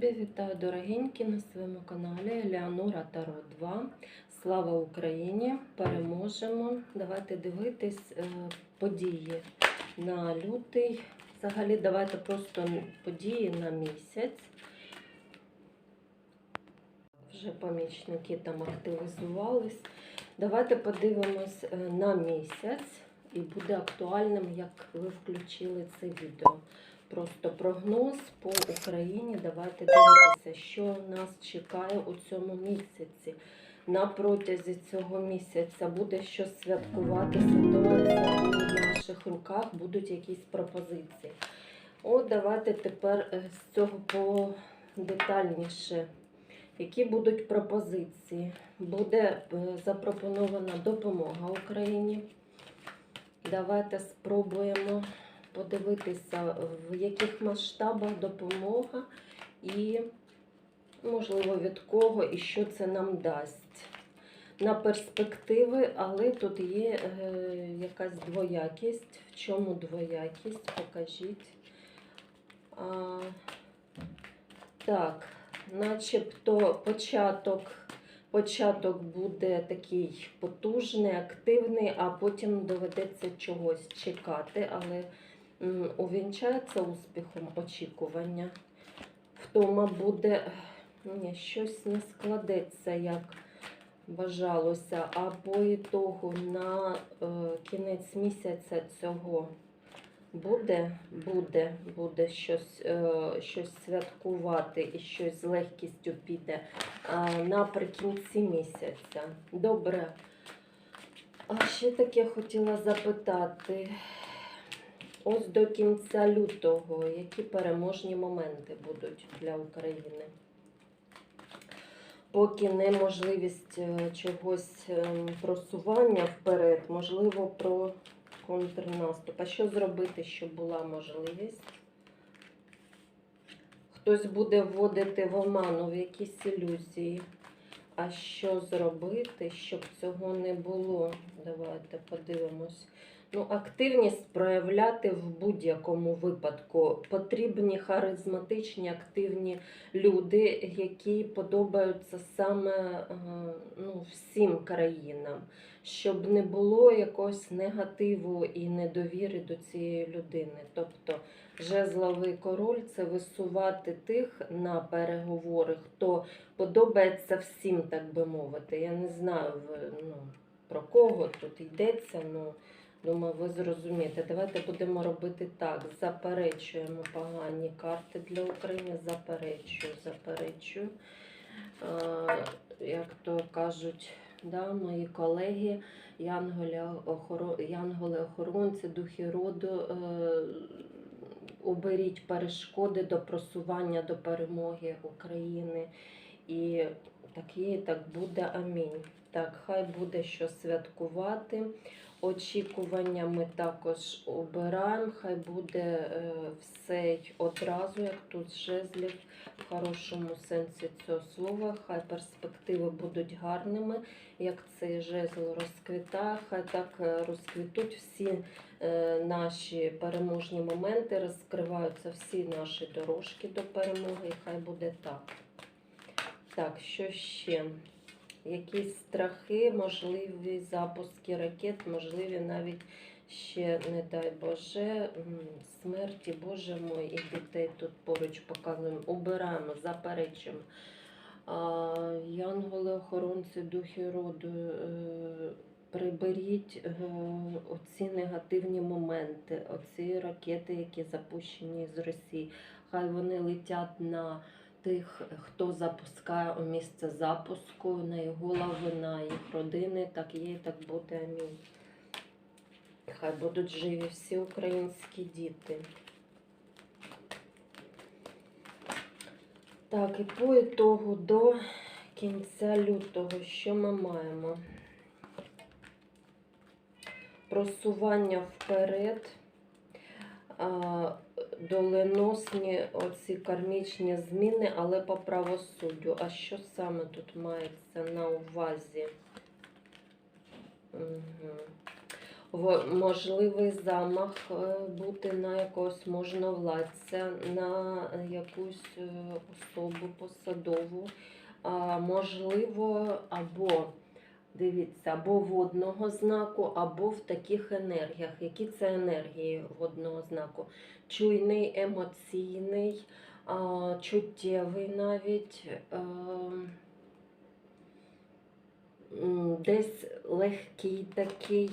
любі, вітаю дорогенькі на своєму каналі Елеонора Таро 2. Слава Україні! Переможемо! Давайте дивитись е, події на лютий. Взагалі, давайте просто події на місяць. Вже помічники там активізувались. Давайте подивимось е, на місяць і буде актуальним, як ви включили це відео. Просто прогноз по Україні. Давайте дивитися, що нас чекає у цьому місяці. На протязі цього місяця буде щось святкувати. Ситуація у наших руках, будуть якісь пропозиції. От давайте тепер е, з цього подетальніше. Які будуть пропозиції? Буде е, запропонована допомога Україні. Давайте спробуємо подивитися, в яких масштабах допомога і, можливо, від кого і що це нам дасть. На перспективи, але тут є е, якась двоякість. В чому двоякість? Покажіть. А, так, начебто початок. Початок буде такий потужний, активний, а потім доведеться чогось чекати, але увінчається успіхом очікування. Втома буде ні, щось не складеться, як бажалося, а по ітогу на е, кінець місяця цього буде, буде, буде щось, е, щось святкувати і щось з легкістю піде а, наприкінці місяця. Добре. А ще таке хотіла запитати. Ось до кінця лютого, які переможні моменти будуть для України? Поки неможливість е, чогось ем, просування вперед, можливо, про контрнаступ. А що зробити, щоб була можливість? Хтось буде вводити в оману в якісь ілюзії. А що зробити, щоб цього не було? Давайте подивимось. Ну, активність проявляти в будь-якому випадку. Потрібні харизматичні, активні люди, які подобаються саме е, ну, всім країнам, щоб не було якогось негативу і недовіри до цієї людини. Тобто жезловий король це висувати тих на переговори, хто подобається всім, так би мовити. Я не знаю ну, про кого тут йдеться. Ну, Думаю, ви зрозумієте. Давайте будемо робити так. Заперечуємо погані карти для України. Заперечую, заперечую. Е, як то кажуть, да, мої колеги, янголи-охоронці, духи роду, е, уберіть перешкоди до просування до перемоги України. І так є, так буде. Амінь. Так, хай буде що святкувати. Очікування ми також обираємо. Хай буде е, все одразу, як тут жезлів, в хорошому сенсі цього слова. Хай перспективи будуть гарними, як цей жезл розквітає. Хай так е, розквітуть всі е, наші переможні моменти, розкриваються всі наші дорожки до перемоги. І хай буде так. Так, що ще? Якісь страхи, можливі запуски ракет, можливі навіть ще, не дай Боже, смерті, Боже мой, і дітей тут поруч показуємо. Обираємо, заперечуємо. Янголи, охоронці, духи роду, е, приберіть е, оці негативні моменти, оці ракети, які запущені з Росії. Хай вони летять на тих, хто запускає у місце запуску, на їх голови, на їх родини. Так є, і так буде. Амінь. Хай будуть живі всі українські діти. Так, і по ітогу до кінця лютого, що ми маємо? Просування вперед. Доленосні оці кармічні зміни, але по правосуддю. А що саме тут мається на увазі? Угу. можливий замах е, бути на якогось можновладця, на якусь е, особу посадову, а, можливо, або дивіться, або водного знаку, або в таких енергіях. Які це енергії водного знаку? Чуйний, емоційний, чуттєвий навіть. е, Десь легкий такий.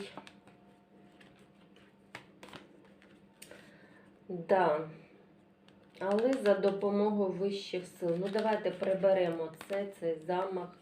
Да. Але за допомогою вищих сил. Ну, давайте приберемо це, цей замах.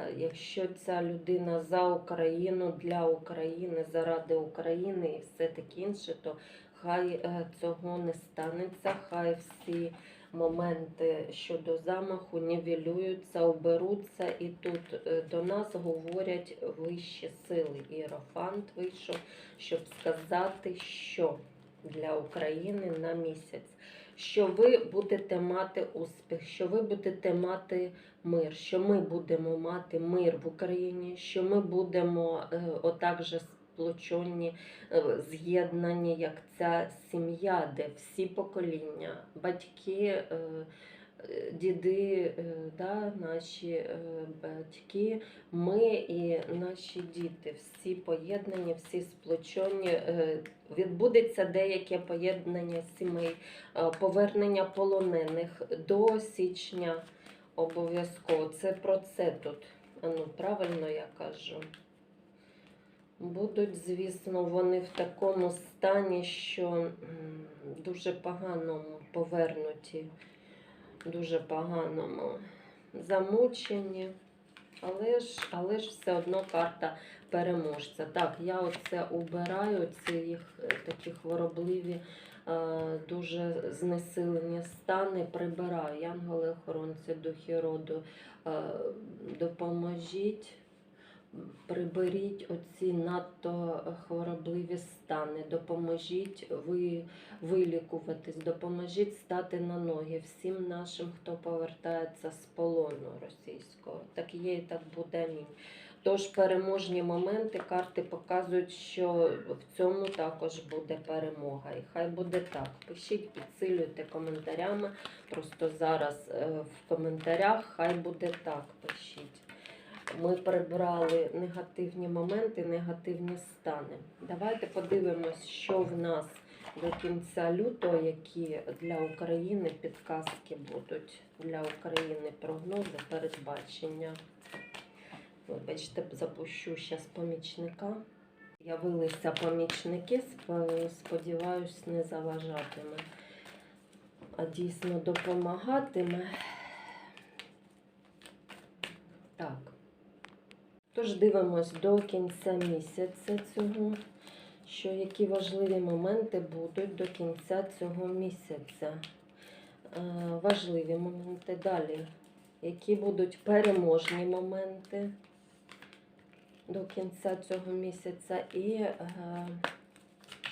Е, Якщо ця людина за Україну, для України, заради України і все таке інше, то хай е, цього не станеться, хай всі моменти щодо замаху нівелюються, оберуться, і тут е, до нас говорять вищі сили. Іерофант вийшов, щоб сказати, що для України на місяць. Що ви будете мати успіх, що ви будете мати мир, що ми будемо мати мир в Україні, що ми будемо е, отак же сплочені, е, з'єднані, як ця сім'я, де всі покоління, батьки, е, діди, е, да, наші е, батьки, ми і наші діти, всі поєднані, всі сплочені. Е, Відбудеться деяке поєднання сімей, повернення полонених до січня обов'язково. Це про це тут. Ну, правильно я кажу. Будуть, звісно, вони в такому стані, що дуже поганому повернуті, дуже поганому замучені. Але ж, але ж все одно карта переможця. Так, я оце убираю, ці е, такі хворобливі, е, дуже знесилені стани, прибираю. Янголи, охоронці, духи роду, е, допоможіть. Приберіть оці надто хворобливі стани, допоможіть ви вилікуватись, допоможіть стати на ноги всім нашим, хто повертається з полону російського. Так є і так буде. Амінь. Тож переможні моменти карти показують, що в цьому також буде перемога. І хай буде так. Пишіть, підсилюйте коментарями. Просто зараз е, в коментарях хай буде так. Пишіть. Ми прибрали негативні моменти, негативні стани. Давайте подивимось, що в нас до кінця лютого, які для України підказки будуть для України прогнози, передбачення. Вибачте, запущу зараз помічника. Явилися помічники, сп- сподіваюсь, не заважатиме, а дійсно допомагатиме. Так. Тож дивимось до кінця місяця цього, що які важливі моменти будуть до кінця цього місяця. Е, важливі моменти далі. Які будуть переможні моменти до кінця цього місяця, і е,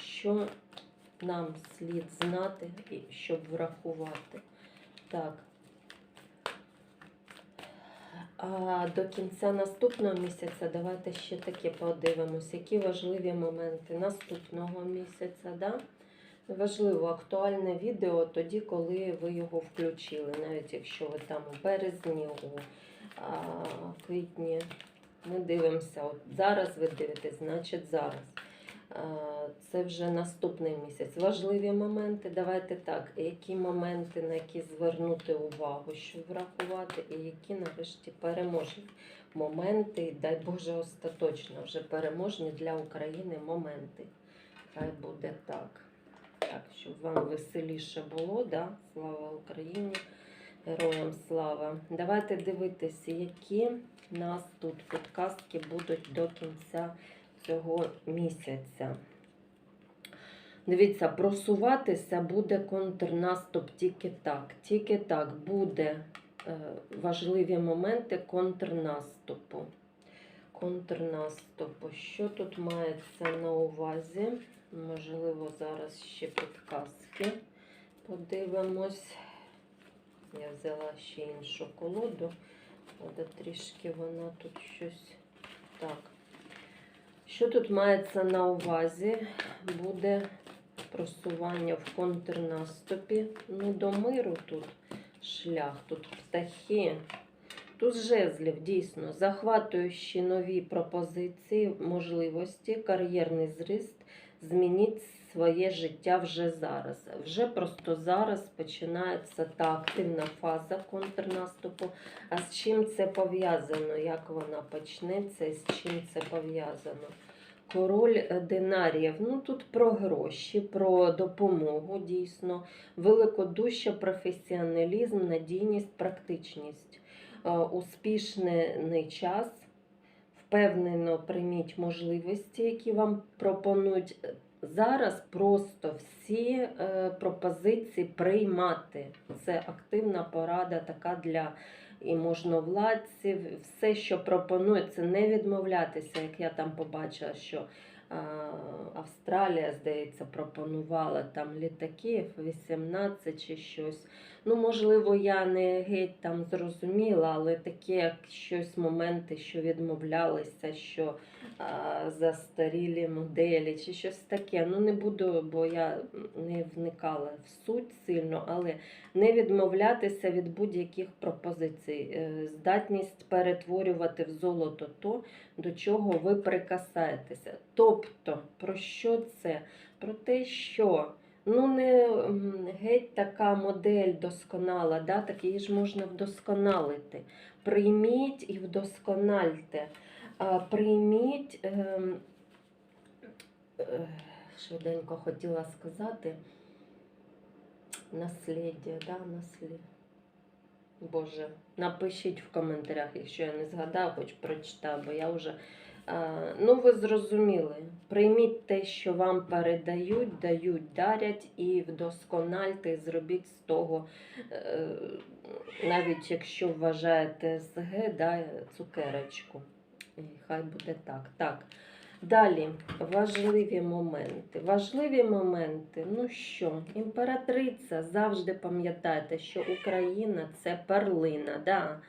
що нам слід знати, щоб врахувати. Так. До кінця наступного місяця давайте ще таке подивимось, які важливі моменти наступного місяця. Да? Важливо, актуальне відео тоді, коли ви його включили, навіть якщо ви там у березні, у а, квітні. Ми дивимося, от зараз ви дивитесь, значить зараз. А, Це вже наступний місяць. Важливі моменти. Давайте так, які моменти, на які звернути увагу, щоб врахувати, і які нарешті переможні моменти, дай Боже, остаточно вже переможні для України моменти. Хай буде так. Так, щоб вам веселіше було, да? Слава Україні, героям слава. Давайте дивитися, які нас тут підказки будуть до кінця цього місяця. Дивіться, просуватися буде контрнаступ тільки так. Тільки так буде е, важливі моменти контрнаступу. Контрнаступу. Що тут мається на увазі? Можливо, зараз ще підказки подивимось. Я взяла ще іншу колоду, але трішки вона тут щось так. Що тут мається на увазі? Буде просування в контрнаступі. Ну, до миру тут шлях, тут птахи. Тут жезлів дійсно захватуючи нові пропозиції, можливості, кар'єрний зріст, змініть своє життя вже зараз. Вже просто зараз починається та активна фаза контрнаступу. А з чим це пов'язано? Як вона почнеться і з чим це пов'язано? Король е, динаріїв. Ну тут про гроші, про допомогу дійсно, великодуща, професіоналізм, надійність, практичність, Е, успішний час. Впевнено прийміть можливості, які вам пропонують. Зараз просто всі е, пропозиції приймати. Це активна порада така для і можновладців. Все, що пропонується, не відмовлятися, як я там побачила, що Австралія, здається, пропонувала там літаки F-18 чи щось. Ну, можливо, я не геть там зрозуміла, але такі як щось моменти, що відмовлялися, що а, застарілі моделі чи щось таке. Ну, не буду, бо я не вникала в суть сильно, але не відмовлятися від будь-яких пропозицій, Е, здатність перетворювати в золото то, до чого ви прикасаєтеся. Тобто, про що це? Про те, що ну не геть така модель досконала, да? так її ж можна вдосконалити. Прийміть і вдоскональте. Прийміть, ем, е, швиденько хотіла сказати, насліддя, да, насліддя. Боже, напишіть в коментарях, якщо я не згадаю, хоч прочитаю, бо я вже. Ну, ви зрозуміли. Прийміть те, що вам передають, дають, дарять, і вдоскональте, зробіть з того, е, навіть якщо вважаєте СГ, да, цукерочку. І хай буде так. Так. Далі важливі моменти. Важливі моменти. Ну що, імператриця, завжди пам'ятайте, що Україна це перлина. Да?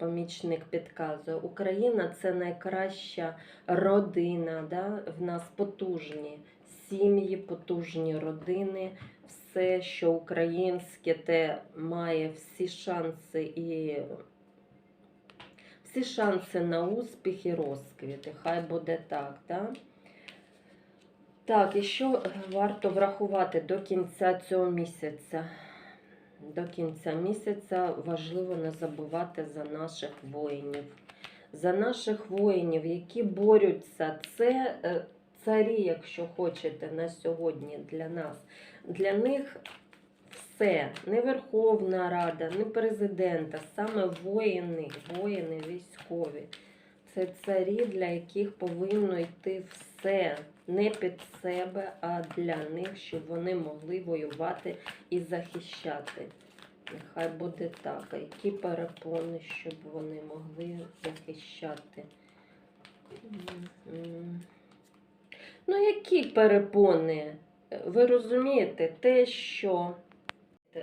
Помічник підказує. Україна це найкраща родина. Да? В нас потужні сім'ї, потужні родини. Все, що українське, те має всі шанси і всі шанси на успіх і розквіт. І Хай буде так, так? Так, і що варто врахувати до кінця цього місяця? До кінця місяця важливо не забувати за наших воїнів. За наших воїнів, які борються. Це е, царі, якщо хочете, на сьогодні для нас. Для них все, не Верховна Рада, не президента, саме воїни, воїни військові. Це царі, для яких повинно йти все не під себе, а для них, щоб вони могли воювати і захищати. Нехай буде так. А які перепони, щоб вони могли захищати? Ну, які перепони? Ви розумієте, те, що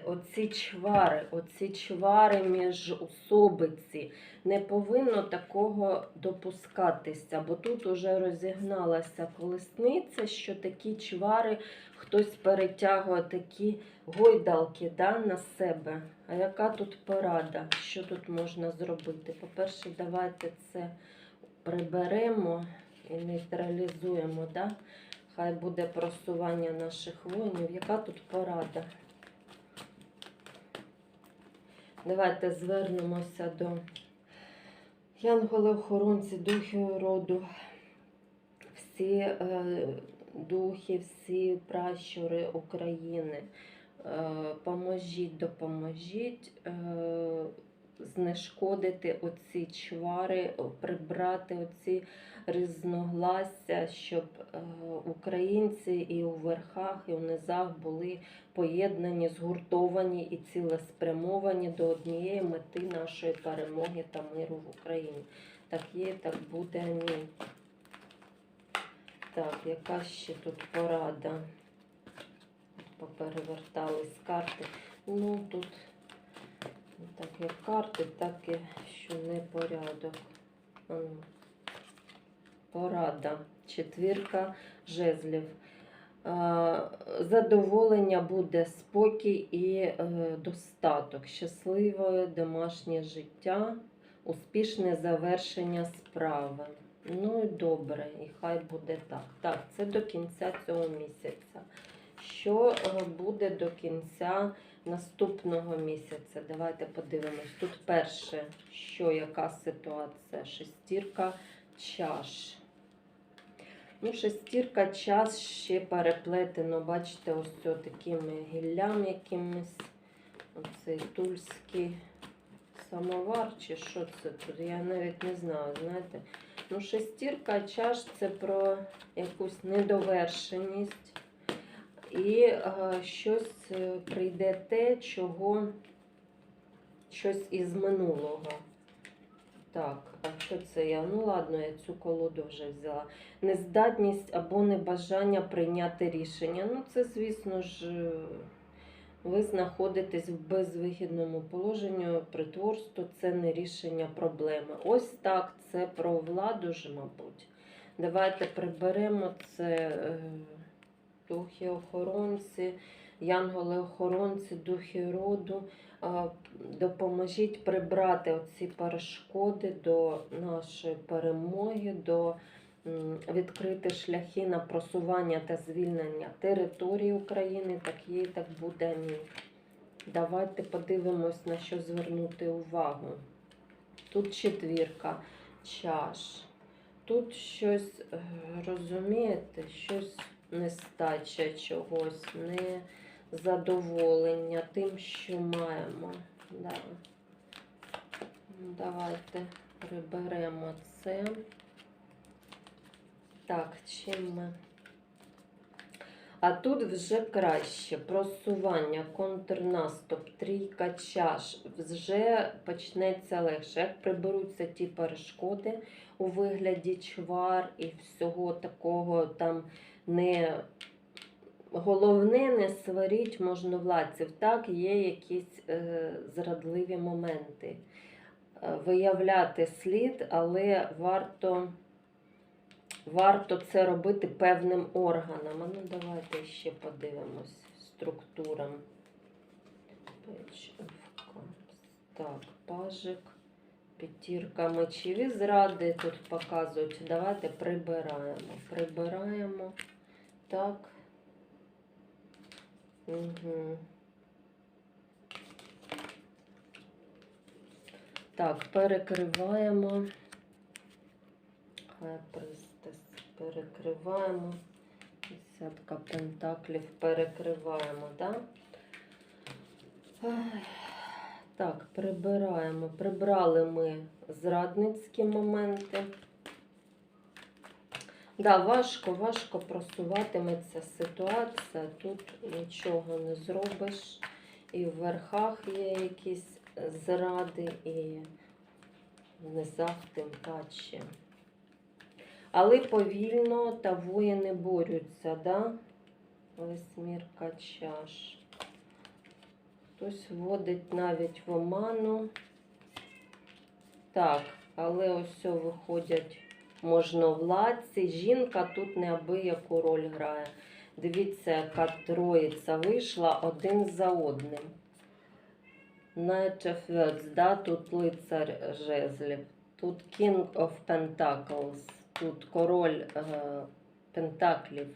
оці чвари, оці чвари між особиці, не повинно такого допускатися, бо тут уже розігналася колесниця, що такі чвари хтось перетягує такі гойдалки да, на себе. А яка тут порада? Що тут можна зробити? По-перше, давайте це приберемо і нейтралізуємо. Да? Хай буде просування наших воїнів. Яка тут порада? Давайте звернемося до янголи-охоронці, духів роду, всі е, духи, всі пращури України. Е, поможіть, допоможіть е, знешкодити оці чвари, прибрати оці різногласся, щоб е, українці і у верхах, і у низах були поєднані, згуртовані і цілеспрямовані до однієї мети нашої перемоги та миру в Україні. Так є, так буде. Амінь. Так, яка ще тут порада? Поперевертались карти. Ну, тут так як карти, так і що не порядок. Ну. Порада. Четвірка жезлів. Задоволення буде спокій і е, достаток, щасливе домашнє життя, успішне завершення справи. Ну і добре, і хай буде так. Так, це до кінця цього місяця. Що е, буде до кінця наступного місяця? Давайте подивимось. Тут перше, що яка ситуація? Шестірка чаш. Ну, шестірка час ще переплетено, бачите, ось такими гіллями якимись. Оцей тульський самовар, чи що це тут? Я навіть не знаю, знаєте. Ну, шестірка чаш це про якусь недовершеність. І е, щось е, прийде те, чого щось із минулого. Так, а що це я? Ну ладно, я цю колоду вже взяла. Нездатність або небажання прийняти рішення. Ну, це, звісно ж, е, ви знаходитесь в безвигідному положенні, притворство це не рішення проблеми. Ось так, це про владу ж, мабуть. Давайте приберемо це духи охоронці, янголи-охоронці, духи роду. Допоможіть прибрати оці перешкоди до нашої перемоги, до відкрити шляхи на просування та звільнення території України. Так є, так буде. Амінь. Давайте подивимось, на що звернути увагу. Тут четвірка чаш. Тут щось, е, розумієте, щось нестача чогось, не задоволення тим, що маємо. Да. Давайте приберемо це. Так, чим ми. А тут вже краще. Просування, контрнаступ, трійка чаш. Вже почнеться легше. Як приберуться ті перешкоди у вигляді чвар і всього такого там не головне не сваріть можновладців. Так, є якісь е, зрадливі моменти. Е, виявляти слід, але варто, варто це робити певним органам. А Ну, давайте ще подивимось структурам. Так, пажик. П'ятірка мечів і зради тут показують. Давайте прибираємо. Прибираємо. Так. Угу. Так, перекриваємо. Хай пристес. Перекриваємо. Десятка пентаклів перекриваємо, так? Так, прибираємо. Прибрали ми зрадницькі моменти. Да, важко, важко просуватиметься ситуація. Тут нічого не зробиш. І в верхах є якісь зради, і низах тим паче. Але повільно та воїни борються, да? Восьмірка чаш. Хтось вводить навіть в оману. Так, але ось виходять можновладці. Жінка тут неабияку роль грає. Дивіться, яка троїця вийшла один за одним. Of да? тут лицар жезлів, тут King of Pentacles, тут король е, Пентаклів.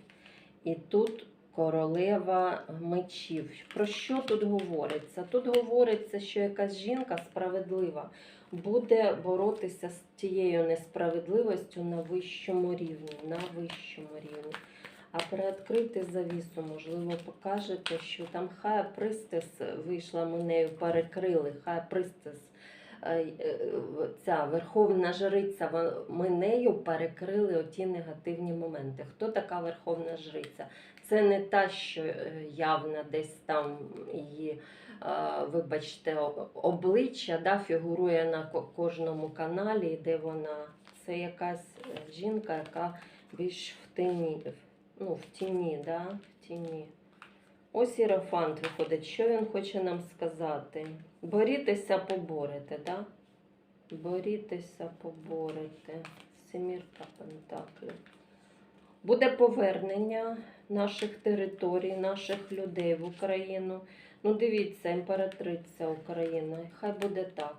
І тут королева мечів. Про що тут говориться? Тут говориться, що якась жінка справедлива буде боротися з тією несправедливістю на вищому рівні. На вищому рівні. А приоткрити завісу, можливо, покажете, що там хая пристес вийшла, ми нею перекрили. Хая пристес, е, е, ця верховна жриця, ми нею перекрили оті негативні моменти. Хто така верховна жриця? Це не та, що е, явна десь там її, вибачте, обличчя да, фігурує на кожному каналі, де вона. Це якась е, жінка, яка більш в тіні, ну, в тіні, да, в тіні. Ось Іерофант виходить. Що він хоче нам сказати? Борітеся, поборете, да? Борітеся, поборете. Сімірка Пентаклів. Буде повернення наших територій, наших людей в Україну. Ну, дивіться, імператриця України. Хай буде так.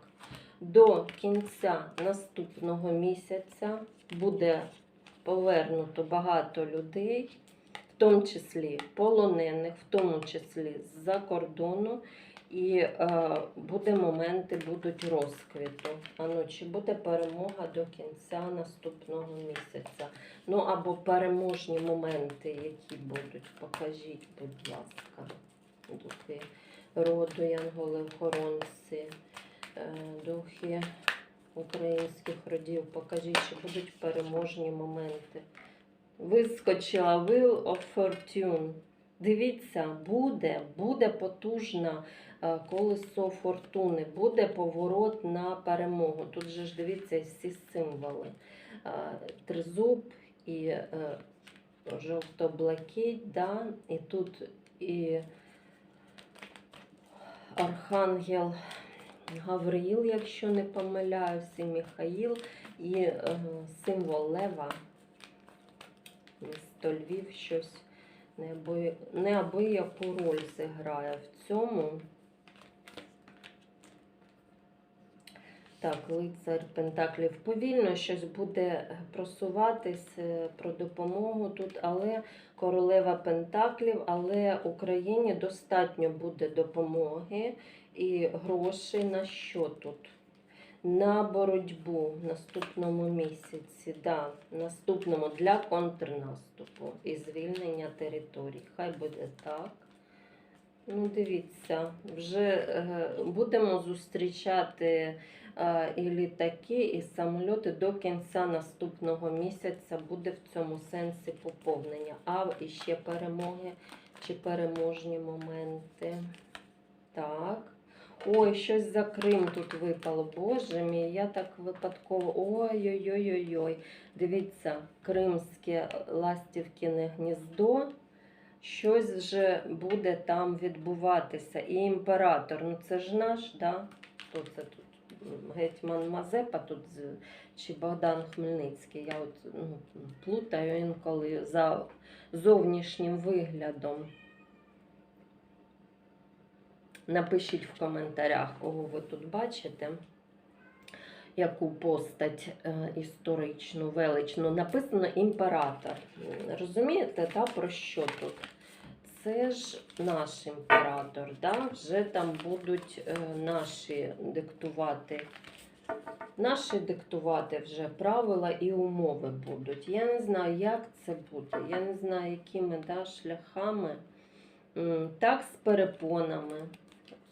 До кінця наступного місяця буде повернуто багато людей, в тому числі полонених, в тому числі з-за кордону. І е, буде моменти будуть розквіту. А ну, чи буде перемога до кінця наступного місяця? Ну або переможні моменти, які будуть. Покажіть, будь ласка, духи роду, янголи-охоронці, е, духи українських родів. Покажіть, чи будуть переможні моменти. Вискочила Wheel of Fortune. Дивіться, буде, буде потужна е, колесо фортуни, буде поворот на перемогу. Тут же ж дивіться всі символи. Е, Тризуб і жовто-блакить, да? і тут і Архангел Гавриїл, якщо не помиляюсь, і Михаїл, і е, символ Лева. Місто Львів щось неабияку роль зіграє в цьому. Так, лицар Пентаклів повільно щось буде просуватись е, про допомогу тут, але королева Пентаклів, але Україні достатньо буде допомоги і грошей на що тут? На боротьбу в наступному місяці, да, наступному для контрнаступу і звільнення територій. Хай буде так. Ну, дивіться, вже е, будемо зустрічати е, і літаки, і самольоти до кінця наступного місяця буде в цьому сенсі поповнення. А і ще перемоги чи переможні моменти. Так. Ой, щось за Крим тут випало. Боже мій, я так випадково. Ой-ой-ой-ой-ой. Дивіться, кримське ластівкине гніздо. Щось вже буде там відбуватися. І імператор, ну це ж наш, да? Хто це тут? Гетьман Мазепа тут чи Богдан Хмельницький. Я от ну, плутаю інколи за зовнішнім виглядом. Напишіть в коментарях, кого ви тут бачите, яку постать е, історичну, величну. Написано імператор. Розумієте, та, про що тут? Це ж наш імператор, да? вже там будуть е, наші диктувати. Наші диктувати вже правила і умови будуть. Я не знаю, як це буде. Я не знаю, якими да, шляхами. Так, з перепонами.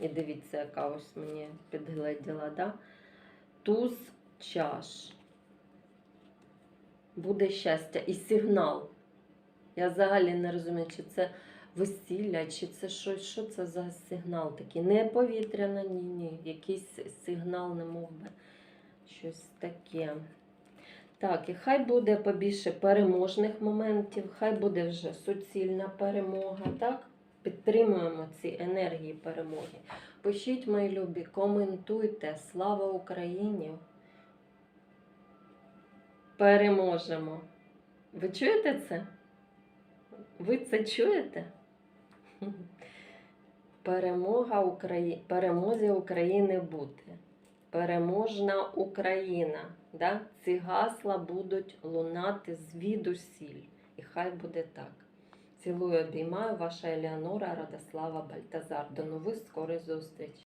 І дивіться, яка ось мені підгледіла, да? Туз чаш. Буде щастя і сигнал. Я взагалі не розумію, чи це весілля, чи це щось, що це за сигнал такий? Не повітряна, ні, ні. Якийсь сигнал, не мов би. Щось таке. Так, і хай буде побільше переможних моментів, хай буде вже суцільна перемога, так? Підтримуємо ці енергії перемоги. Пишіть, мої любі, коментуйте. Слава Україні! Переможемо! Ви чуєте це? Ви це чуєте? Перемога Украї... Перемозі України бути. Переможна Україна. Да? Ці гасла будуть лунати звідусіль. І хай буде так. Цілую, обіймаю ваша Елеонора Радослава Бальтазар. До нових скорих зустрічей.